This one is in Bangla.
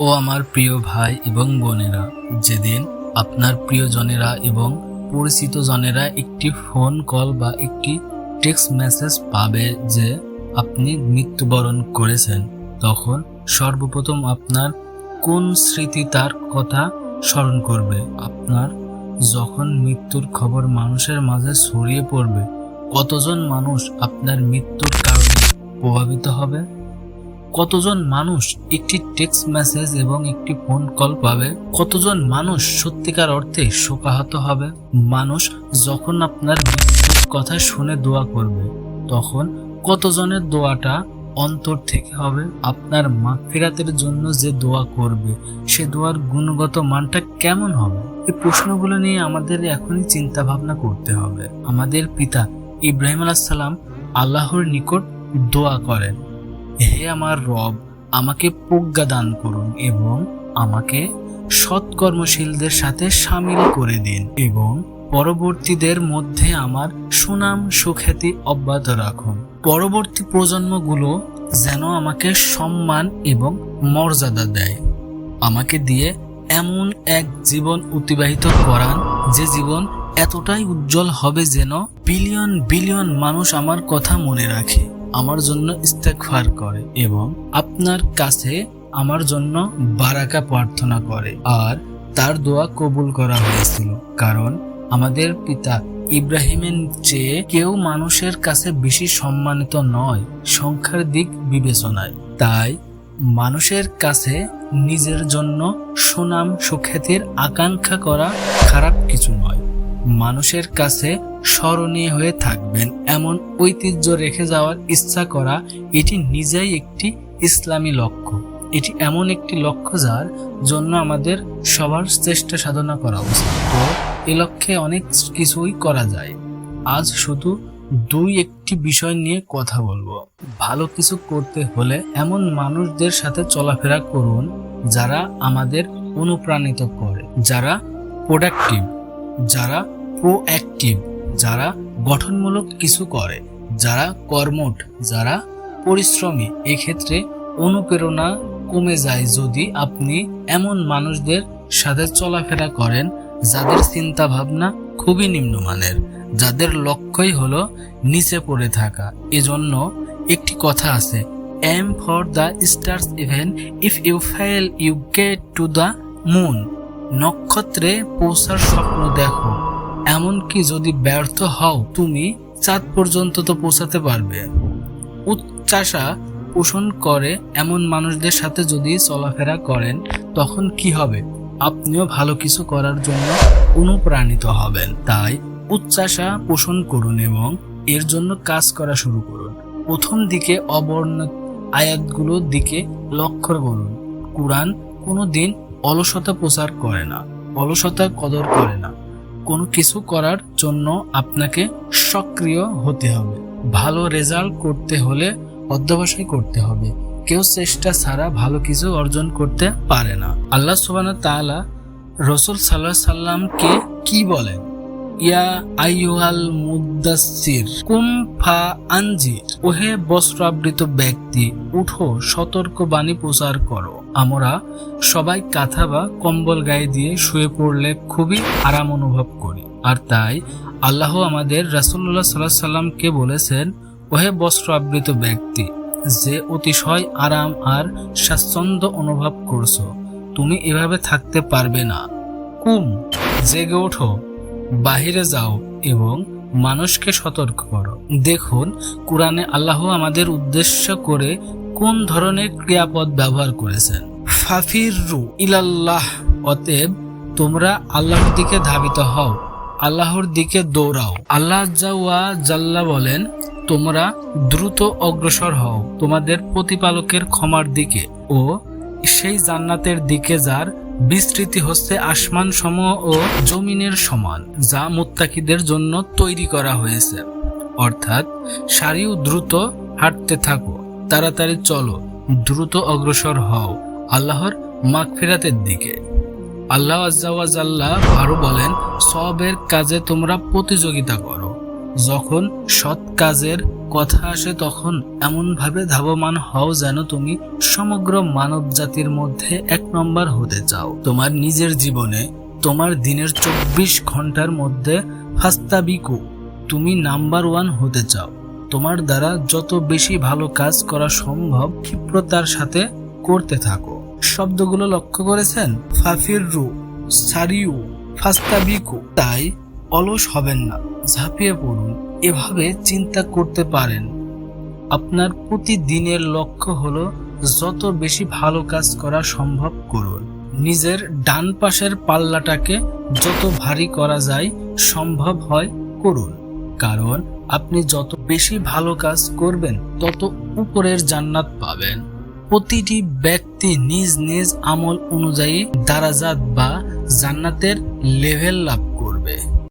ও আমার প্রিয় ভাই এবং বোনেরা। যেদিন আপনার প্রিয়জনেরা এবং পরিচিত জনেরা একটি ফোন কল বা একটি টেক্সট মেসেজ পাবে যে আপনি মৃত্যুবরণ করেছেন, তখন সর্বপ্রথম আপনার কোন স্মৃতি তার কথা স্মরণ করবে? আপনার যখন মৃত্যুর খবর মানুষের মাঝে ছড়িয়ে পড়বে, কতজন মানুষ আপনার মৃত্যুর কারণে প্রভাবিত হবে? কতজন মানুষ একটি টেক্সট মেসেজ এবং একটি ফোন কল পাবে? কতজন মানুষ সত্যিকার অর্থে শোকাহত হবে? মানুষ যখন আপনার কথা শুনে দোয়া করবে, তখন কতজনের দোয়াটা অন্তর থেকে হবে? আপনার মা ফেরাতের জন্য যে দোয়া করবে, সে দোয়ার গুণগত মানটা কেমন হবে? এই প্রশ্নগুলো নিয়ে আমাদের এখনই চিন্তা ভাবনা করতে হবে। আমাদের পিতা ইব্রাহিম আলাহিসাল্লাম আল্লাহর নিকট দোয়া করেন। হে আমার রব, আমাকে প্রজ্ঞা দান করুন এবং আমাকে সৎকর্মশীলদের সাথে সামিল করে দিন এবং পরবর্তীদের মধ্যে আমার সুনাম সুখ্যাতি অব্যাহত রাখুন। পরবর্তী প্রজন্মগুলো যেন আমাকে সম্মান এবং মর্যাদা দেয়। আমাকে দিয়ে এমন এক জীবন অতিবাহিত করান যে জীবন এতটাই উজ্জ্বল হবে যেন বিলিয়ন বিলিয়ন মানুষ আমার কথা মনে রাখে। আমার জন্য ইস্তেকফার করে এবং আপনার কাছে আমার জন্য বারাকা প্রার্থনা করে। আর তার দোয়া কবুল করা হয়েছিল। কারণ আমাদের পিতা ইব্রাহিমের চেয়ে কেউ মানুষের কাছে বেশি সম্মানিত নয় সংখ্যার দিক বিবেচনায়। তাই মানুষের কাছে নিজের জন্য সুনাম সুখ্যাতির আকাঙ্ক্ষা করা খারাপ কিছু নয়। মানুষের কাছে স্মরণীয় হয়ে থাকবেন। এমন ঐতিহ্য রেখে যাওয়ার ইচ্ছা করা, এটি নিজেই একটি ইসলামী লক্ষ্য। এটি এমন একটি লক্ষ্য যার জন্য আমাদের সবার চেষ্টা সাধনা করা উচিত। তো এ লক্ষ্যে অনেক কিছুই করা যায়। আজ শুধু দুই একটি বিষয় নিয়ে কথা বলব। ভালো কিছু করতে হলে এমন মানুষদের সাথে চলাফেরা করুন যারা আমাদের অনুপ্রাণিত করে, যারা প্রোডাক্টিভ যারা প্রোঅ্যাক্টিভ যারা গঠনমূলক কিছু করে, যারা কর্মঠ, যারা পরিশ্রমী, এক্ষেত্রে অনুপ্রেরণা কমে যায় যদি আপনি এমন মানুষদের সাথে চলাফেরা করেন, যাদের চিন্তা ভাবনা খুবই নিম্নমানের, যাদের লক্ষ্যই হলো নিচে পড়ে থাকা। এজন্য একটি কথা আছে aim for the stars even if you fail you get to the moon নক্ষত্রে পৌঁছার স্বপ্ন দেখো। এমনকি যদি ব্যর্থ হও, তুমি চাঁদ পর্যন্ত তো পৌঁছাতে পারবে। উচ্চাসা পোষণ করে এমন মানুষদের সাথে যদি চলাফেরা করেন, তখন কি হবে? আপনিও ভালো কিছু করার জন্য অনুপ্রাণিত হবেন। তাই উচ্চাসা পোষণ করুন এবং এর জন্য কাজ করা শুরু করুন। প্রথম দিকে অবর্ণ আয়াতগুলোর দিকে লক্ষ্য করুন। কোরআন কোনো দিন অলসতা প্রচার করে না, অলসতা কদর করে না। কোনো কিছু করার জন্য আপনাকে সক্রিয় হতে হবে। ভালো রেজাল্ট করতে হলে অধ্যবসায় করতে হবে। কেউ চেষ্টা ছাড়া ভালো কিছু অর্জন করতে পারে না। আল্লাহ সুবান তাআলা রসুল সাল্লাহ সাল্লামকে কি বলেন? ইয়া আইয়ুহাল মুদাসসির, কুম ফা আনজির। ওহে বস্ত্রাবৃত ব্যক্তি, উঠো, সতর্ক বাণী প্রচার করো। আমরা সবাই কাঁথা বা কম্বল গায়ে দিয়ে শুয়ে পড়লে খুবই আরাম অনুভব করি। আর তাই আল্লাহ আমাদের রাসুল্লাহ সাল্লাহ সাল্লামকে বলেছেন, ওহে বস্ত্র আবৃত ব্যক্তি, যে অতিশয় আরাম আর স্বাচ্ছন্দ্য অনুভব করছ, তুমি এভাবে থাকতে পারবে না। কুম, জেগে ওঠো। বাহিরে যাও এবং মানুষকে সতর্ক করো। দেখুন, কোরআনে আল্লাহ আমাদের উদ্দেশ্য করে কোন ধরনের ক্রিয়াপদ ব্যবহার করেছেন। ফাফিরু ইলাল্লাহ, অতএব তোমরা আল্লাহর দিকে ধাবিত হও, আল্লাহর দিকে দৌড়াও। আল্লাহ জাল্লা বলেন, তোমরা দ্রুত অগ্রসর হও তোমাদের প্রতিপালকের ক্ষমার দিকে ও সেই জান্নাতের দিকে যার বিস্তৃতি হচ্ছে আসমান সম ও জমিনের সমান, যা মুত্তাকিদের জন্য তৈরি করা হয়েছে। অর্থাৎ, সারিও দ্রুত হাঁটতে থাকো, তাড়াতাড়ি চলো, দ্রুত অগ্রসর হও আল্লাহর মাগফিরাতের দিকে। আল্লাহ আজ্জাওয়াজাল্লাহ আরও বলেন, সবের কাজে তোমরা প্রতিযোগিতা করো। যখন সৎ কাজের কথা আসে তখন এমনভাবে ধাবমান হও যেন তুমি সমগ্র মানব জাতির মধ্যে এক নম্বর হতে চাও। তোমার নিজের জীবনে তোমার দিনের চব্বিশ ঘণ্টার মধ্যে ফাস্তাবিকু, তুমি নাম্বার ওয়ান হতে চাও। তোমার দ্বারা যত বেশি ভালো কাজ করা সম্ভব, ক্ষিপ্রতার সাথে করতে থাকো। শব্দগুলো লক্ষ্য করেছেন? ফাফিররু সারিউ ফাস্তাবিকু। তাই অলস হবেন না, ঝাঁপিয়ে পড়ুন, এভাবে চিন্তা করতে পারেন। আপনার প্রতিদিনের লক্ষ্য হলো যত বেশি ভালো কাজ করা সম্ভব করুন। নিজের ডান পাশের পাল্লাটাকে যত ভারী করা যায় সম্ভব হয় করুন। কারণ আপনি যত বেশি ভালো কাজ করবেন, তত উপরের জান্নাত পাবেন। প্রতিটি ব্যক্তি নিজ নিজ আমল অনুযায়ী দারাজাত বা জান্নাতের লেভেল লাভ